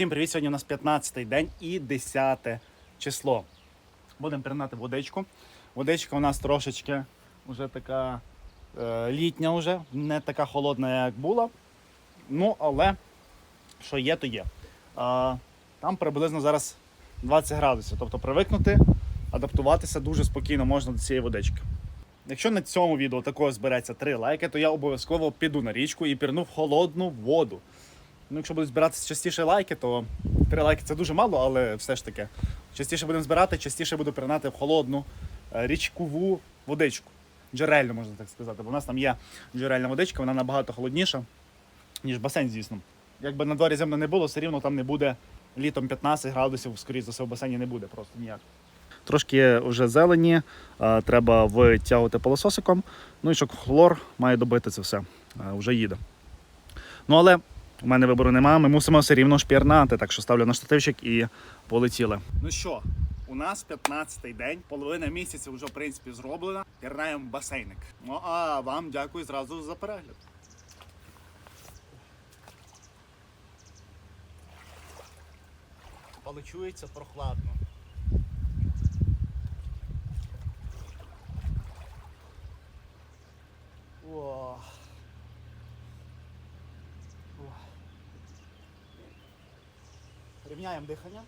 Всім привіт! Сьогодні у нас 15-й день і 10 число. Будемо пірнати водичку. Водичка у нас трошечки вже така е, літня, вже, не така холодна, як була. Ну, але що є, то є. А, там приблизно зараз 20 градусів. Тобто привикнути, адаптуватися дуже спокійно можна до цієї водички. Якщо на цьому відео такого збереться 3 лайки, то я обов'язково піду на річку і пірну в холодну воду. Ну, якщо будуть збиратися частіше лайки, то 3 лайки це дуже мало, але все ж таки. Частіше будемо збирати, частіше буду пірнати в холодну е, річкову водичку. Джерельну, можна так сказати. Бо в нас там є джерельна водичка, вона набагато холодніша, ніж басейн, звісно. Якби на дворі земно не було, все рівно там не буде літом 15 градусів, скоріше за все, в басейні не буде просто ніяк. Трошки вже зелені, е, треба витягувати пилососиком. Ну і щоб хлор має добити це все, е, вже їде. Ну але у мене вибору немає, ми мусимо все рівно шпірнати, так що ставлю на штативчик і полетіли. Ну що, у нас 15-й день, половина місяця вже в принципі зроблена. Пірнаємо басейник. Ну а вам дякую зразу за перегляд. Але чується прохладно. Рівняємо дихання.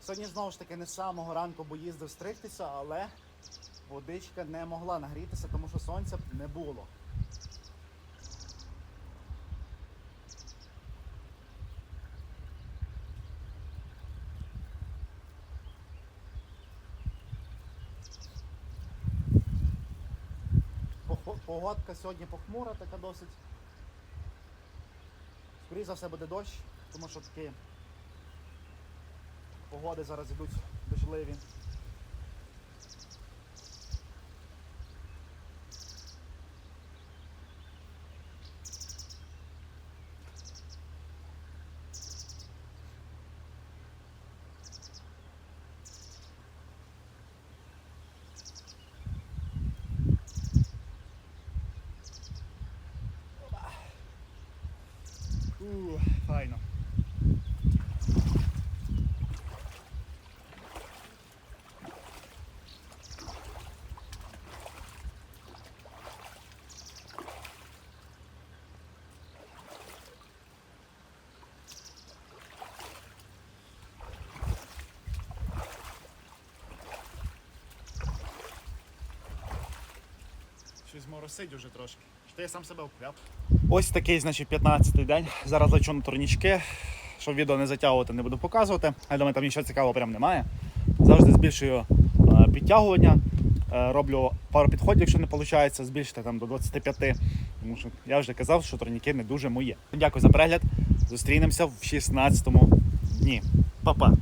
Сьогодні знову ж таки не з самого ранку, бо їздив стригтися, але водичка не могла нагрітися, тому що сонця не було. Погодка сьогодні похмура, така досить. Скоріше за все буде дощ, тому що такі погоди зараз йдуть дощливі. Файно. Щось моросить уже трошки. Що я сам себе вкляп. Ось такий, значить, 15-й день. Зараз лечу на турнічки. Щоб відео не затягувати, не буду показувати. Я думаю, там нічого цікавого прям немає. Завжди збільшую е, підтягування. Е, роблю пару підходів, якщо не виходить, збільшити там до 25. Тому що я вже казав, що турніки не дуже моє. Дякую за перегляд. Зустрінемося в 16-му дні. Па-па!